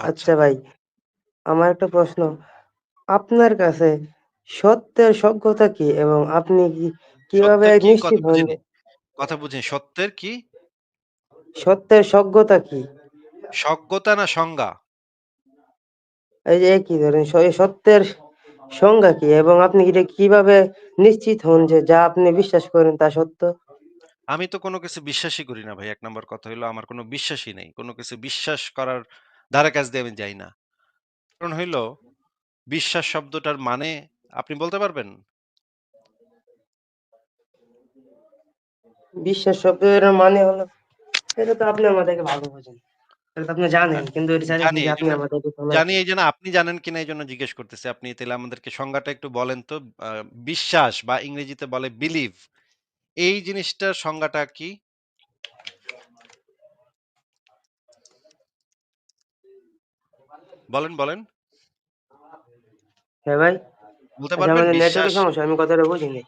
আচ্ছা। আচ্ছা ভাই, আমার একটা প্রশ্ন। আপনার কাছে সত্যের সজ্ঞতা কি? এবং আপনি কি কীভাবে সত্যের কি? নিশ্চিত কথা হন বুঝিনি। যে কথা বুঝিনি। সত্যের কি? সত্যের সজ্ঞতা কি? সজ্ঞতা না সংজ্ঞা? এই যে একই ধরেন স এই সত্যের সংজ্ঞা কি? এবং আপনি এটা কীভাবে নিশ্চিত হন যে যা আপনি বিশ্বাস করেন তা সত্য? আমি তো কোনো কিছু বিশ্বাসই করি না ভাই। এক নম্বর কথা হইল আমার কোনো বিশ্বাসই নেই। কোনো কিছু বিশ্বাস করার ধারে কাছ দিয়ে আমি যাই না। কারণ হইল বিশ্বাস শব্দটার মানে আপনি বলতে পারবেন? বিশ্বাস শব্দের মানে হলো এটা তো আপনি আমার থেকে ভালো বোঝেন। আপনি জানেন। কিন্তু জানি যে আপনি জানেন কিনা এইজন্য জিজ্ঞেস করতেছি। আপনি তাইলে আমাদেরকে সংজ্ঞাটা একটু বলেন তো। বিশ্বাস বা ইংরেজিতে বলে বিলিভ এই জিনিসটার সংজ্ঞাটা কি? বলেন, বলেন। হ্যাঁ ভাই? বলতে আচ্ছা পারবেন বিশ্বাস সমস্যা আমি কথাটা বুঝিনি।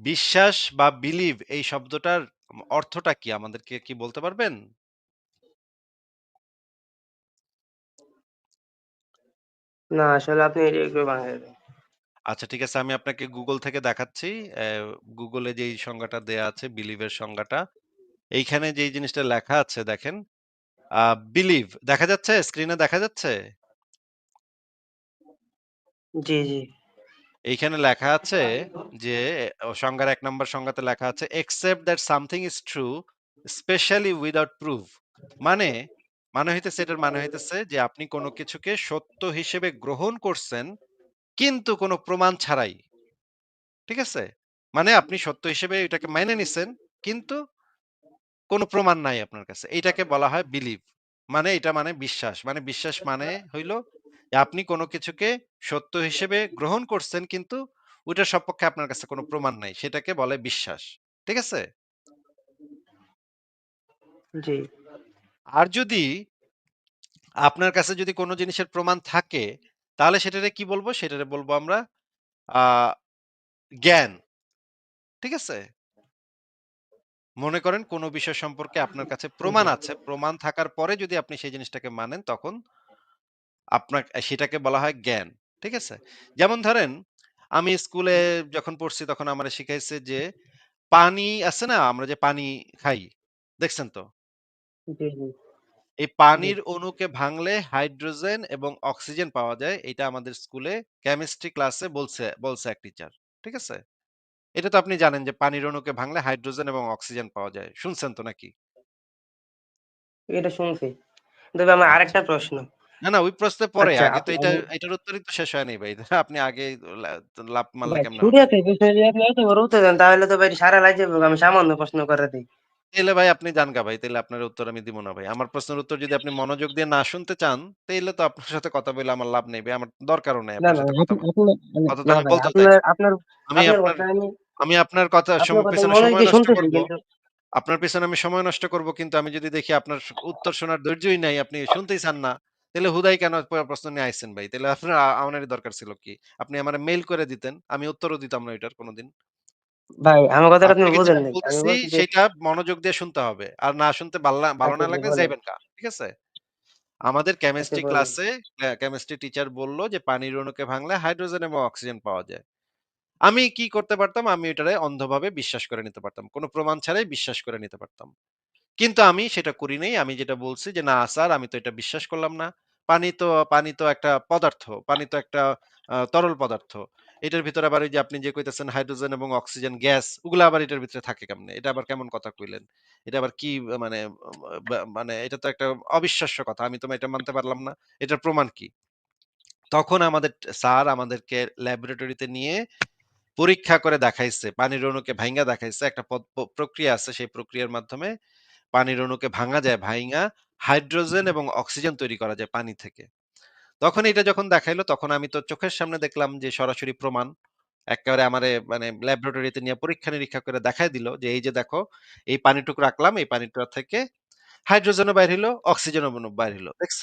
বিশ্বাস বা বিলিভ এই শব্দটার অর্থটা কি? আমাদেরকে কি বলতে পারবেন? না আসলে আপনি এটা একটু দেন। আচ্ছা ঠিক আছে আমি আপনাকে গুগল থেকে দেখাচ্ছি। এ যেই সংজ্ঞাটা দেয়া আছে বিলিভের সংজ্ঞাটা। এইখানে যেই জিনিসটা লেখা আছে দেখেন, বিলিভ দেখা যাচ্ছে? স্ক্রিনে দেখা যাচ্ছে? জি, জি। এইখানে লেখা আছে যে সংজ্ঞার ১ নাম্বার সংজ্ঞাতে লেখা আছে, "Accept that something is true, especially without proof" মানে, মানে হইতেছে এটার মানে হইতেছে যে আপনি কোন কিছুকে সত্য হিসেবে গ্রহণ করছেন, কিন্তু কোনো প্রমাণ ছাড়াই। ঠিক আছে? মানে আপনি সত্য হিসেবে এটাকে মাইনে নিছেন, কিন্তু কোন প্রমাণ নাই আপনার কাছে। এইটাকে বলা হয় বিলিভ। মানে এটা মানে বিশ্বাস। মানে বিশ্বাস মানে হইল আপনি কোন কিছুকে সত্য হিসেবে গ্রহণ করছেন কিন্তু ওইটার সপক্ষে আপনার কাছে কোন প্রমাণ নাই। সেটাকে বলে বিশ্বাস। ঠিক আছে? জি। আর যদি আপনার কাছে যদি কোনো জিনিসের প্রমাণ থাকে, তাহলে সেটারে কি বলব? সেটারে বলব আমরা জ্ঞান। ঠিক আছে? মনে করেন কোন বিষয় সম্পর্কে আপনার কাছে প্রমাণ আছে। প্রমাণ থাকার পরে যদি আপনি সেই জিনিসটাকে মানেন তখন আপনার সেটাকে বলা হয় জ্ঞান। ঠিক আছে? যেমন ধরেন আমি স্কুলে যখন পড়ছি তখন আমারে শিখাইছে যে পানি আছে না? আমরা যে পানি খাই, দেখছেন তো? জি, জি, এই জি। পানির অণুকে ভাঙলে হাইড্রোজেন এবং অক্সিজেন পাওয়া যায়। এটা আমাদের স্কুলে কেমিস্ট্রি ক্লাসে বলছে বলছে এক টিচার। ঠিক আছে? এটা তো আপনি জানেন যে পানির অণুকে ভাঙলে হাইড্রোজেন এবং অক্সিজেন পাওয়া যায়। শুনছেন তো নাকি? এটা শুনছি। তবে আমার আচ্ছা। আরেকটা প্রশ্ন। না, না ওই পরে। আচ্ছা আগে তো এটা আমি এটার উত্তরই তো শেষ হয় নাই ভাই। আপনি আগেই লা লাফ মারলে ভাই কেমনে হবে? আছে বিষয় নিয়ে আপনি এত বড় উত্তেজন তাহলে তো ভাই সারা যাবে আমি সামান্য প্রশ্ন করে দেই। তাইলে ভাই আপনি যান গা ভাই। তাইলে আপনার উত্তর আমি দিব না ভাই। আমার প্রশ্নের উত্তর যদি আপনি মনোযোগ দিয়ে না শুনতে চান, তাইলে তো আপনার সাথে কথা বইলে আমার লাভ নেই ভাই। আমার দরকারও নাই না, আপনার না সাথে কথা আপনি আপনি মানে কথা তো আমি ভাই বলতেও আপনার না। আপনার আমি আপনার আপনার কথা আমি আমি আপনার কথা পেছনে সময় নষ্ট করব। আপনার পেছনে আমি সময় নষ্ট করব কিন্তু আমি যদি দেখি আপনার উত্তর শোনার ধৈর্যই নাই, আপনি শুনতেই চান না, তাহলে হুদাই কেন প্রশ্ন নিয়ে আইছেন ভাই? তাহলে আপনার আ আমারই দরকার ছিল কি? আপনি আমারে মেইল করে দিতেন। আমি উত্তরও দিতাম না ওইটার কোনোদিন ভাই আমার কথাটা আপনি নাই। সেইটা মনোযোগ দিয়ে শুনতে হবে। আর না শুনতে ভালো না লাগলে যাইবেন গা। ঠিক আছে? আমাদের কেমিস্ট্রি ক্লাসে কেমিস্ট্রি টিচার বলল যে পানির অণুকে ভাঙলে হাইড্রোজেন এবং অক্সিজেন পাওয়া যায়। আমি কি করতে পারতাম? আমি ওইটারে অন্ধভাবে বিশ্বাস করে নিতে পারতাম। কোনো প্রমাণ ছাড়াই বিশ্বাস করে নিতে পারতাম। কিন্তু আমি সেটা করি নাই। আমি যেটা বলছি যে, "না স্যার আমি তো এটা বিশ্বাস করলাম না। পানি তো পানি তো একটা পদার্থ। পানি তো একটা তরল পদার্থ। এটার ভিতরে আবার যে আপনি যে কইতেছেন হাইড্রোজেন এবং অক্সিজেন গ্যাস, ওগুলা আবার এটার ভিতরে থাকে কেমনে? এটা আবার কেমন কথা কইলেন? এটা আবার কি মানে মানে এটা তো একটা অবিশ্বাস্য কথা। আমি তো এটা মানতে পারলাম না। এটার প্রমাণ কি?" তখন আমাদের স্যার আমাদেরকে ল্যাবরেটরিতে নিয়ে পরীক্ষা করে দেখাইছে। পানির অণুকে ভাইঙ্গা দেখাইছে। একটা প্রক্রিয়া আছে। সেই প্রক্রিয়ার মাধ্যমে পানির অণুকে ভাঙা যায়। ভাইঙা হাইড্রোজেন এবং অক্সিজেন তৈরি করা যায় পানি থেকে। তখন এটা যখন দেখাইলো তখন আমি তো চোখের সামনে দেখলাম যে সরাসরি প্রমাণ। এক্কেবারে আমারে মানে ল্যাবরেটরিতে নিয়ে পরীক্ষা-নিরীক্ষা করে দেখাই দিল যে, "এই যে দেখো, এই পানিটুকু রাখলাম। এই পানিটা থেকে হাইড্রোজেনও বাইর হইল, অক্সিজেনও বাইর হইল। দেখছ?"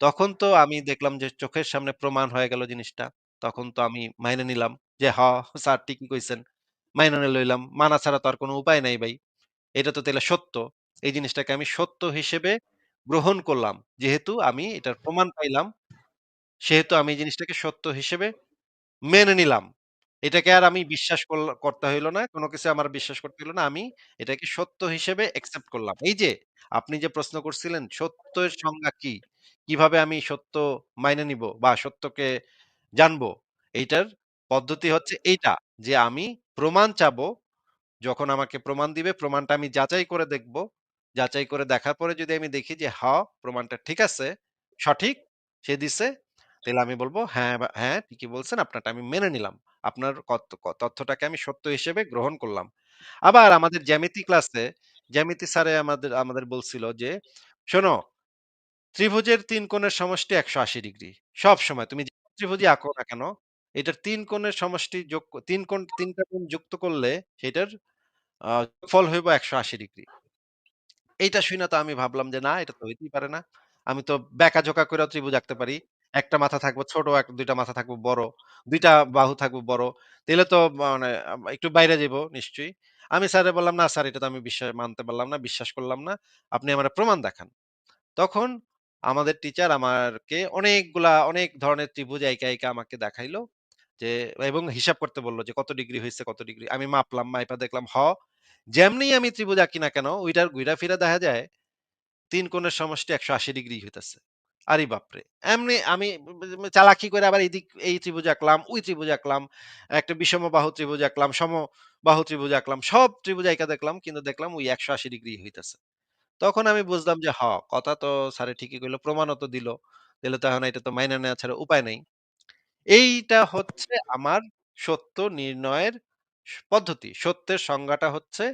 তখন তো আমি দেখলাম যে চোখের সামনে প্রমাণ হয়ে গেল জিনিসটা। তখন তো আমি মাইনে নিলাম যে, "হ, স্যার ঠিকই কইছেন।" মাইনা নিয়া লইলাম। মানা ছাড়া তো আর কোন উপায় নাই ভাই। এটা তো তাইলে সত্য। এই জিনিসটাকে আমি সত্য হিসেবে গ্রহণ করলাম। যেহেতু আমি এটার প্রমাণ পাইলাম, সেহেতু আমি এই জিনিসটাকে সত্য হিসেবে মেনে নিলাম। এটাকে আর আমি বিশ্বাস করতে হইল না। কোন কিছু আমার বিশ্বাস করতে হইল না। আমি এটাকে সত্য হিসেবে অ্যাকসেপ্ট করলাম। এই যে আপনি যে প্রশ্ন করছিলেন সত্যের সংজ্ঞা কি? কীভাবে আমি সত্য মাইনে নিব বা সত্যকে জানব? এইটার পদ্ধতি হচ্ছে এইটা যে আমি প্রমাণ চাবো। যখন আমাকে প্রমাণ দিবে প্রমাণটা আমি যাচাই করে দেখব। যাচাই করে দেখার পরে যদি আমি দেখি যে হ প্রমাণটা ঠিক আছে, সঠিক সে দিছে, তাইলে আমি বলব হ্যাঁ, হ্যাঁ ঠিকই বলছেন আপনারটা আমি মেনে নিলাম। আপনার তথ্যটাকে আমি সত্য হিসেবে গ্রহণ করলাম। আবার আমাদের জ্যামিতি ক্লাসে জ্যামিতি স্যারে আমাদের আমাদের বলছিল যে, "শোনো, ত্রিভুজের ৩ কোণের সমষ্টি ১৮০ ডিগ্রি। সবসময় তুমি যে ত্রিভুজই আঁকো না কেন, এটার ৩ কোণের সমষ্টি যোগ ৩ কোণ ৩ টা কোণ যুক্ত করলে সেটার ফল হইব ১৮০ ডিগ্রি। এইটা শুইনা তো আমি ভাবলাম যে, "না, এটা তো হইতেই পারে না। আমি তো বেঁকা-ঝোকা কইরাও ত্রিভুজ আঁকতে পারি। একটা মাথা থাকব ছোট, এক ২ টা মাথা থাকব বড়, ২ টা বাহু থাকব বড়। তাইলে তো মানে একটু বাইরে যাইব নিশ্চয়ই।" আমি স্যারে বললাম, "না স্যার, এটা তো আমি বিশ্বাস মানতে পারলাম না, বিশ্বাস করলাম না। আপনি আমারে প্রমাণ দেখান।" তখন আমাদের টিচার আমারকে অনেকগুলা অনেক ধরনের ত্রিভুজ আইঁকা, আইঁকা আমাকে দেখাইলো যে এবং হিসাব করতে বলল যে কত ডিগ্রি হইছে, কত ডিগ্রি। আমি মাপলাম, মাইপা দেখলাম হ যেমনি আমি ত্রিভুজ আঁকি না কেন ওইটার ঘুইরা ফিরা দেখা যায় ৩ কোণের সমষ্টি ১৮০ ডিগ্রি হইতেছে। আরে বাপরে! এমনি আমি চালাকি করে আবার এদিক এই ত্রিভুজ আঁকলাম, ওই ত্রিভুজ আঁকলাম। একটা বিষম বাহু ত্রিভুজ আঁকলাম, সম বাহু ত্রিভুজ আঁকলাম। সব ত্রিভুজ আঁইকা দেখলাম কিন্তু দেখলাম ওই ১৮০ ডিগ্রি হইতেছে। তখন আমি বুঝলাম যে হ কথা তো স্যারে ঠিকই কইল, প্রমাণও তো দিল। তাইলে তো এখন এটা তো মাইনা নেওয়া ছাড়া উপায় নাই। এইটা হচ্ছে আমার সত্য নির্ণয়ের স পদ্ধতি। সত্যের সংজ্ঞাটা হচ্ছে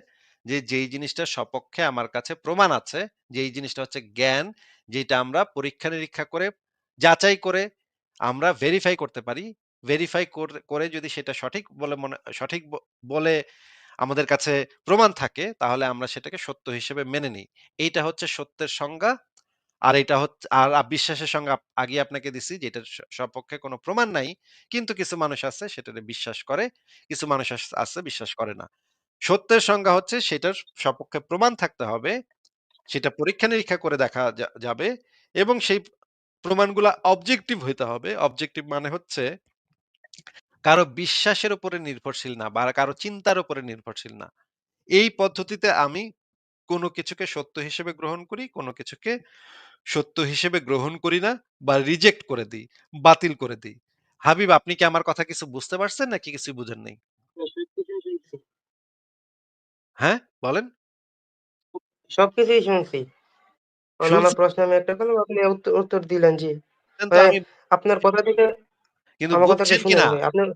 যে, যেই জিনিসটার সপক্ষে আমার কাছে প্রমাণ আছে, যেই জিনিসটা হচ্ছে জ্ঞান, যেটা আমরা পরীক্ষা-নিরীক্ষা করে, যাচাই করে আমরা ভেরিফাই করতে পারি। ভেরিফাই কর করে যদি সেটা সঠিক বলে মনে সঠিক ব বলে আমাদের কাছে প্রমাণ থাকে, তাহলে আমরা সেটাকে সত্য হিসেবে মেনে নিই। এইটা হচ্ছে সত্যের সংজ্ঞা। আর এটা হচ্ছে আর বিশ্বাসের আপ আগেই আপনাকে দিছি যে এটার সপক্ষে কোন প্রমাণ নাই। কিন্তু কিছু মানুষ আছে সেটারে বিশ্বাস করে। কিছু মানুষ আছে বিশ্বাস করে না। সত্যের সংজ্ঞা হচ্ছে সেটার সপক্ষে প্রমাণ থাকতে হবে। সেটা পরীক্ষা-নিরীক্ষা করে দেখা যাবে এবং সেই প্রমাণগুলা অবজেক্টিভ হইতে হবে। অবজেক্টিভ মানে হচ্ছে কারও বিশ্বাসের উপরে নির্ভরশীল না বা কারও চিন্তার উপরে নির্ভরশীল না। এই পদ্ধতিতে আমি কোন কিছুকে সত্য হিসেবে গ্রহণ করি, কোন কিছুকে সত্য হিসেবে গ্রহণ করি না বা রিজেক্ট করে দেই, বাতিল করে দেই। হাবিব আপনি কি আমার কথা কিছু বুঝতে পারছেন নাকি কিছুই বুঝেন নাই? হ্যাঁ, বলেন? সবকিছুই শুনছি। আমার প্রশ্ন আমি একটা করলাম, আপনি উত্তর দিলেন জি। মানে আপনার কথা থেকে কিন্তু আমার কথাটা বুঝছেন শুনেন কিনা? ভাই। আপনার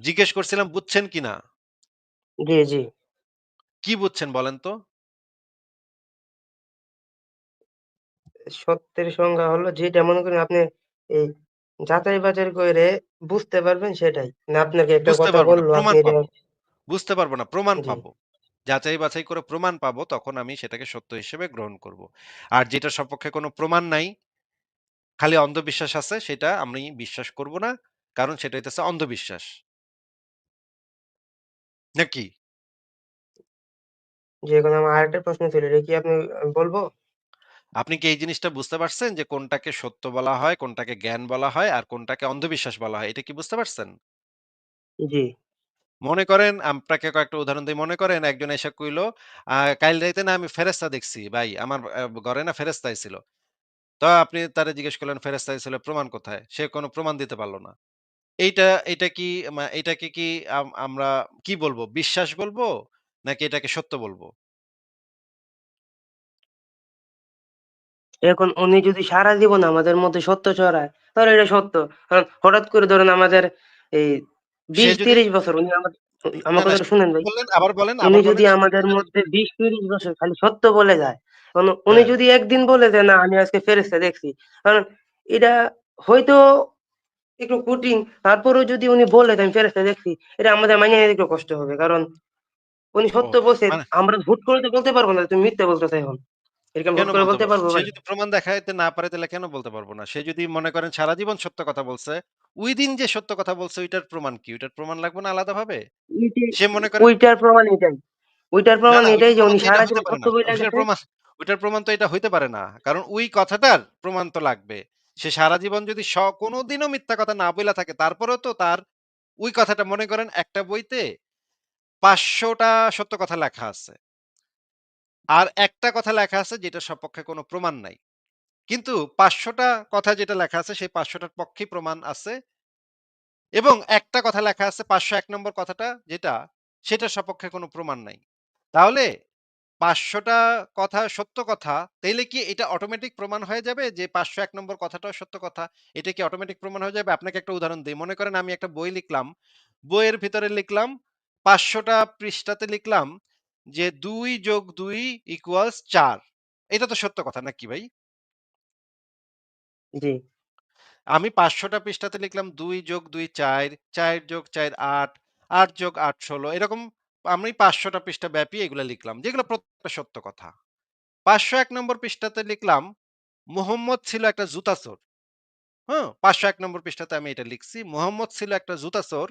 জিজ্ঞেস করছিলাম বুঝছেন কিনা? জি, জি। কি বুঝছেন বলেন তো? সত্যের সংজ্ঞা হলো যেটা মনে করেন আপনি এই যাচাই-বাছাই করে বুঝতে পারবেন সেটাই। না আপনাকে একটা বুঝতে কথা পারব না, বলল আপনি প্রমাণ এটা পাবো। বুঝতে পারব না, প্রমাণ জি। পাবো। যাচাই বাছাই করে প্রমাণ পাবো তখন আমি সেটাকে সত্য হিসেবে গ্রহণ করব। আর যেটার সপক্ষে কোনো প্রমাণ নাই, খালি অন্ধবিশ্বাস আছে সেটা আমি বিশ্বাস করব না। কারণ সেটা হইতেছে অন্ধবিশ্বাস। নাকি? জি, এখন আমার আরেকটা প্রশ্ন ছিল। এটা কি আপনি আমি বলব? আপনি কি এই জিনিসটা বুঝতে পারছেন যে কোনটাকে সত্য বলা হয়, কোনটাকে জ্ঞান বলা হয় আর কোনটাকে অন্ধবিশ্বাস বলা হয়? এটা কি বুঝতে পারছেন? জি। মনে করেন আপনাকে কয়েকটা উদাহরণ দেই। মনে করেন একজন এসে কইলো, "কাইল রাইতে না আমি ফেরেস্তা দেখছি ভাই। আমার ঘরে না ফেরেশতা আইছিল।" তো আপনি তারে জিজ্ঞেস করলেন ফেরেশতা আইছিল প্রমাণ কোথায়? সে কোন প্রমাণ দিতে পারল না। এইটা এটা কি মা এটাকে কি আম আমরা কি বলব? বিশ্বাস বলব? নাকি এটাকে সত্য বলব? এখন উনি যদি সারা জীবন আমাদের মধ্যে সত্য ছড়ায়, তাহলে এটা সত্য। কারণ হঠাৎ করে ধরেন আমাদের এই সে যদি ২০-৩০ বছর উনি আমা না, আমার না কথাটা শুনেন ভাই। বললেন, আবার বলেন, উনি আবার যদি বলেন আমাদের মধ্যে ২০-৩০ বছর খালি সত্য বলে যায়, কারণ উনি হ্যাঁ, যদি একদিন বলে যে, "না আমি আজকে ফেরেশতা দেখছি।" কারণ এটা হয়তো একটু কঠিন। তারপরেও যদি উনি বলে দেন ফেরেশতা দেখছি, এটা আমাদের মাইনা নিতে একটু কষ্ট হবে। কারণ উনি সত্য বলছে। মানে আমরা হুট করে তো বলতে পারব না, তুমি মিথ্যা বলতেছো এখন। এরকম কেন করে বলতে বলতে পারব পারব সে যদি প্রমাণ দেখাইতে না পারে তাহলে কেন বলতে পারব না? সে যদি মনে করেন সারা জীবন সত্য কথা বলছে, ওই দিন যে সত্য কথা বলছে ওইটার প্রমাণ কি? ওইটার প্রমাণ লাগবে না আলাদাভাবে? ওইটাই সে মনে করেন ওইটার প্রমাণ এটাই। ওইটার প্রমাণ এটাই যে উনি সারা জীবন সত্য প্রমাণ ওইটার প্রমাণ তো এটা হইতে পারে না। কারণ ওই কথাটার প্রমাণ তো লাগবে। সে সারা জীবন যদি স কোনদিনও মিথ্যা কথা না বইলা থাকে তারপরেও তো তার ওই কথাটা মনে করেন একটা বইতে ৫০০ টা সত্য কথা লেখা আছে। আর একটা কথা লেখা আছে যেটার সপক্ষে কোনো প্রমাণ নাই। কিন্তু ৫০০ টা কথা যেটা লেখা আছে সেই ৫০০ টার পক্ষেই প্রমাণ আছে। এবং একটা কথা লেখা আছে ৫০১ নম্বর কথাটা যেটা, সেটার সপক্ষে কোনো প্রমাণ নাই। তাহলে ৫০০ টা কথা সত্য কথা, তাইলে কি এটা অটোমেটিক প্রমাণ হয়ে যাবে যে ৫০১ নম্বর কথাটাও সত্য কথা? এটা কি অটোমেটিক প্রমাণ হয়ে যাবে? আপনাকে একটা উদাহরণ দেই। মনে করেন আমি একটা বই লিখলাম। বইয়ের ভিতরে লিখলাম ৫০০ টা পৃষ্ঠাতে লিখলাম যে ২ যোগ ২ ইকুয়ালস ৪ এটা তো সত্য কথা নাকি ভাই? জি। আমি ৫০০ টা পৃষ্ঠাতে লিখলাম ২ যোগ ২ ৪, ৪ যোগ ৪ ৮, ৮ যোগ ৮ ১৬ এরকম আমি পাঁচশোটা পৃষ্ঠা ব্যাপী এগুলা লিখলাম। যেগুলো প্রত্যেকটা সত্য কথা। ৫০১ নম্বর পৃষ্ঠাতে লিখলাম, মুহাম্মদ ছিল একটা জুতা চোর। হ্যাঁ? ৫০১ নম্বর পৃষ্ঠাতে আমি এটা লিখছি। মুহাম্মদ ছিল একটা জুতা চোর।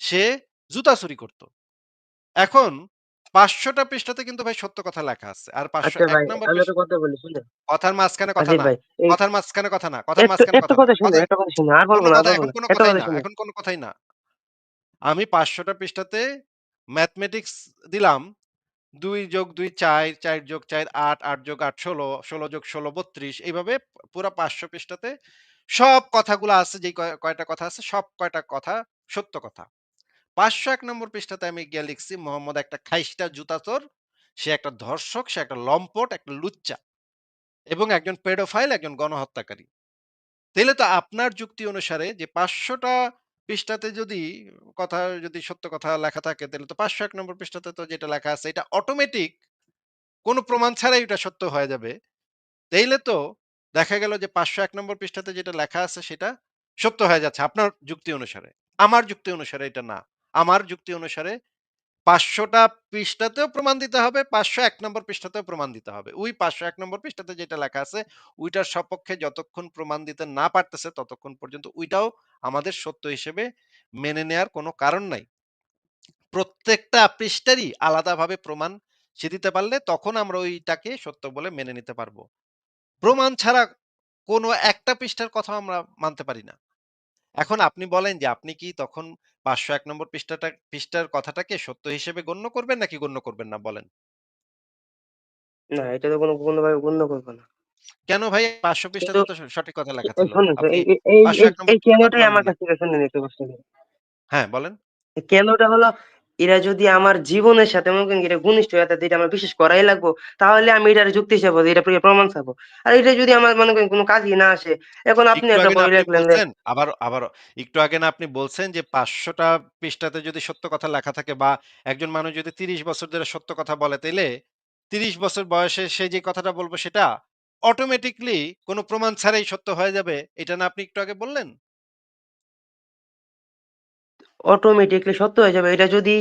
সে জুতা চুরি করত। এখন পাঁচশোটা পৃষ্ঠাতে কিন্তু ভাই সত্য কথা লেখা আছে। আর আচ্ছা ৫০১ ভাই, নম্বর শুনেন। কথার মাঝখানে কথা না। কথার মাঝখানে কথা না। কথার মাঝখানে কথা এখন। কোন কথাই না। এখন কোন কথাই না। আমি পাঁচশোটা পৃষ্ঠাতে ম্যাথমেটিক্স দিলাম ২ যোগ ২ ৪, ৪ যোগ ৪ ৮, ৮ যোগ ৮ ১৬, ১৬ যোগ ১৬ ৩২ এইভাবে পুরা ৫০০ পৃষ্ঠাতে সব কথাগুলো আছে কয় কয়টা কথা আছে সব কয়টা কথা সত্য কথা। ৫০১ নম্বর পৃষ্ঠাতে আমি গিয়ে লিখছি মোহাম্মদ একটা খাইস্টা জুতা চোর। সে একটা ধর্ষক, সে একটা লম্পট, একটা লুচ্চা এবং একজন পেডোফাইল, একজন গণহত্যাকারী। তাহলে তো আপনার যুক্তি অনুসারে যে ৫০০ টা পৃষ্ঠাতে যদি কথা, যদি সত্য কথা লেখা থাকে, তাহলে তো ৫০১ নম্বর পৃষ্ঠাতে তো যেটা লেখা আছে, এটা অটোমেটিক কোনো প্রমাণ ছাড়াই এটা সত্য হয়ে যাবে। তাইলে তো দেখা গেল যে ৫০১ নম্বর পৃষ্ঠাতে যেটা লেখা আছে, সেটা সত্য হয়ে যাচ্ছে আপনার যুক্তি অনুসারে। আমার যুক্তি অনুসারে এটা না। আমার যুক্তি অনুসারে ৫০০ টা পৃষ্ঠাতেও প্রমাণ দিতে হবে, ৫০১ নম্বর পৃষ্ঠাতেও প্রমাণ দিতে হবে। ওই ৫০১ নম্বর পৃষ্ঠাতে যেটা লেখা আছে ওইটার সপক্ষে যতক্ষণ প্রমাণ দিতে না পারতেছে ততক্ষণ পর্যন্ত ওইটাও আমাদের সত্য হিসেবে মেনে নেয়ার কোনো কারণ নাই। প্রত্যেকটা পৃষ্ঠারই আলাদাভাবে প্রমাণ সে দিতে পারলে তখন আমরা ওইটাকে সত্য বলে মেনে নিতে পারব প্রমাণ ছাড়া কোনো একটা পৃষ্ঠার কথা আমরা মানতে পারি না। এখন আপনি বলেন যে আপনি কি তখন ৫০১ নম্বর পৃষ্ঠাটা পৃষ্ঠার কথাটাকে সত্য হিসেবে গণ্য করবেন নাকি গণ্য করবেন না বলেন? না, এটা তো কোনো কোনভাবে গণ্য করবে না। কেন ভাই পাঁচশো পৃষ্ঠা তো সঠিক কথা লেখা ছিল। শুনুন তো আপনি এই এই এই ৫০১ এই নম্বর এই পৃষ্ঠা কেনটাই আমার কাছে কাছ একটু হ্যাঁ, বলেন। কেনটা হলো এরা যদি আমার জীবনের সাথে মনে করেন এটা ঘনিষ্ঠ হয়ে থাকে, এটা আমার বিশ্বাস করাই লাগবো। তাহলে আমি এটার যুক্তি হিসাবে এটা প্র প্রমাণ চাবো। আর এটা যদি আমার মনে করেন কোন কাজেই না আসে, এখন আপনি একটা বই লিখলেন বলছেন আবার একটু আগে না আপনি বলছেন যে ৫০০ টা পৃষ্ঠাতে যদি সত্য কথা লেখা থাকে বা একজন মানুষ যদি ৩০ বছর ধরে সত্য কথা বলে তাইলে ৩০ বছর বয়সে সে যে কথাটা বলব সেটা অটোমেটিক্যালি কোনো প্রমাণ ছাড়াই সত্য হয়ে যাবে। এটা না আপনি একটু আগে বললেন? অটোমেটিক্যালি সত্য হয়ে যাবে। এটা যদি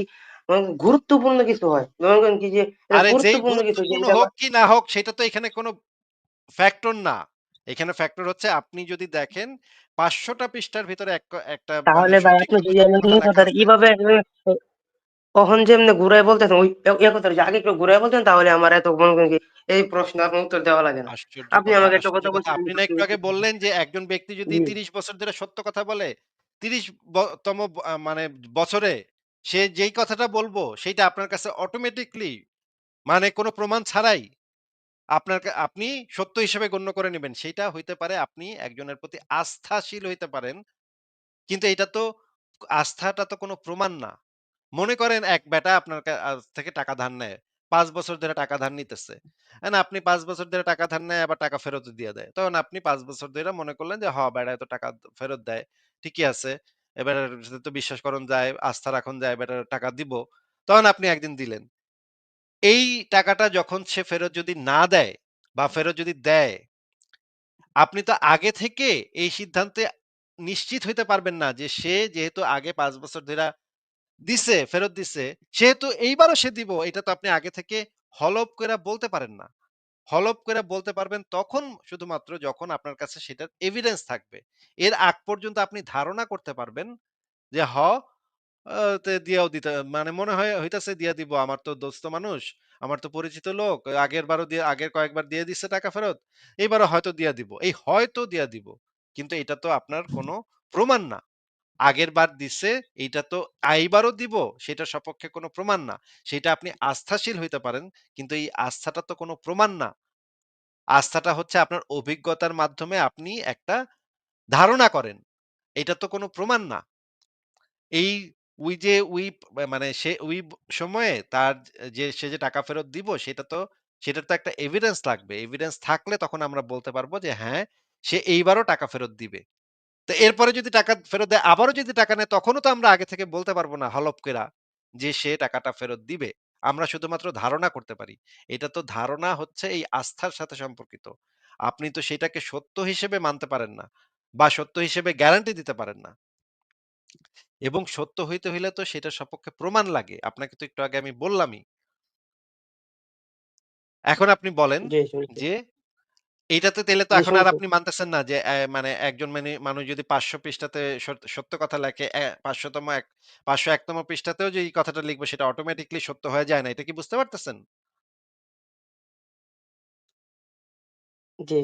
গুরুত্বপূর্ণ কিছু হয়। মনে করেন কি যে গুরুত্বপূর্ণ কিছু যে হোক কি না হোক সেটা তো এখানে কোন ফ্যাক্টর না। এখানে ফ্যাক্টর হচ্ছে আপনি যদি দেখেন ৫০০ টা পৃষ্ঠার ভিতরে একটা তাহলে ভাই আপনি যদি সত্য আমাকে কথা এই লেখা কথাটা আছে এভাবে এ কখন ঘুরায় বলতেছেন ওই যদি আগে একটু বলতেন তাহলে আমার এত মনে করেন কি এই প্রশ্ন উত্তর দেওয়া লাগে না। আপনি আমাকে একটা কথা কথা। বলছেন আপনি না একটু আগে বললেন যে একজন ব্যক্তি যদি তিরিশ বছর ধরে সত্য কথা বলে, ৩০ ব তম মানে বছরে সে যেই কথাটা বলব সেইটা আপনার কাছে অটোমেটিক্যালি মানে কোন প্রমাণ ছাড়াই আপনার আপনি সত্য হিসেবে গণ্য করে নিবেন। সেইটা হইতে পারে আপনি একজনের প্রতি আস্থাশীল হইতে পারেন। কিন্তু এটা তো আস্থাটা তো কোন প্রমাণ না। মনে করেন এক বেটা আপনার থেকে টাকা ধার নেয়। ৫ বছর ধরে টাকা ধার নিতেছে। এখন আপনি ৫ বছর ধরে টাকা ধার নেয় আবার টাকা ফেরতও দিয়া দেয়। তখন আপনি ৫ বছর ধইরা মনে করলেন যে, "হ বেটা এত টাকা ফেরত দেয়। ঠিকই আছে। এবারের সাথে তো বিশ্বাস করন যায়, আস্থা রাখুন যায়, বেটার টাকা দিব।" তখন আপনি একদিন দিলেন। এই টাকাটা যখন সে ফেরত যদি না দেয় বা ফেরত যদি দেয়, আপনি তো আগে থেকে এই সিদ্ধান্তে নিশ্চিত হইতে পারবেন না যে সে যেহেতু আগে পাঁচ বছর ধইরা দিছে, ফেরত দিছে। সেহেতু এইবারও সে দিব এটা তো আপনি আগে থেকে হলফ করে বলতে পারেন না। হলফ কইরা বলতে পারবেন তখন শুধুমাত্র যখন আপনার কাছে সেটার এভিডেন্স থাকবে। এর আগ পর্যন্ত আপনি ধারণা করতে পারবেন যে হ দিয়াও দিতে মানে মনে হয় হইতাছে দিয়া দিব। আমার তো দোস্ত মানুষ, আমার তো পরিচিত লোক। আগেরবারও দিয়ে আগের কয়েকবার দিয়ে দিছে টাকা ফেরত। এইবারও হয়তো দিয়া দিব। এই হয়তো দিয়া দিব। কিন্তু এটা তো আপনার কোনো প্রমাণ না। আগেরবার দিছে এইটা তো এইবারও দিব সেটার সপক্ষে কোনো প্রমাণ না। সেটা আপনি আস্থাশীল হইতে পারেন। কিন্তু এই আস্থাটা তো কোনো প্রমাণ না। আস্থাটা হচ্ছে আপনার অভিজ্ঞতার মাধ্যমে আপনি একটা ধারণা করেন। এটা তো কোনো প্রমাণ না। এই ওই যে উই মানে সে উই সময়ে তার যে সে যে টাকা ফেরত দিব সেটা তো সেটার তো একটা এভিডেন্স লাগবে। এভিডেন্স থাকলে তখন আমরা বলতে পারব যে হ্যাঁ, সে এইবারও টাকা ফেরত দিবে। তো এরপরে যদি টাকা ফেরত দেয়, আবারও যদি টাকা নেয় তখনও তো আমরা আগে থেকে বলতে পারব না হলফ কইরা যে সে টাকাটা ফেরত দিবে। আমরা শুধুমাত্র ধারণা করতে পারি। এটা তো ধারণা হচ্ছে এই আস্থার সাথে সম্পর্কিত। আপনি তো সেটাকে সত্য হিসেবে মানতে পারেন না বা সত্য হিসেবে গ্যারান্টি দিতে পারেন না। এবং সত্য হইতে হইলে তো সেটার সপক্ষে প্রমাণ লাগে। আপনাকে তো একটু আগে আমি বললামই। এখন আপনি বলেন জি, শুনছি। যে এইটাতে তেলে তো এখন আর আপনি মানতেছেন না যে অ্যা মানে একজন মানে মানুষ যদি ৫০০ পৃষ্ঠাতে সত সত্য কথা লেখে, পাঁচশোতম ৫০০ এক পাঁচশো একতম পৃষ্ঠাতেও যে এই কথাটা লিখবে সেটা অটোমেটিক্যালি সত্য হয়ে যায় না। এটা কি বুঝতে পারতেছেন? জি।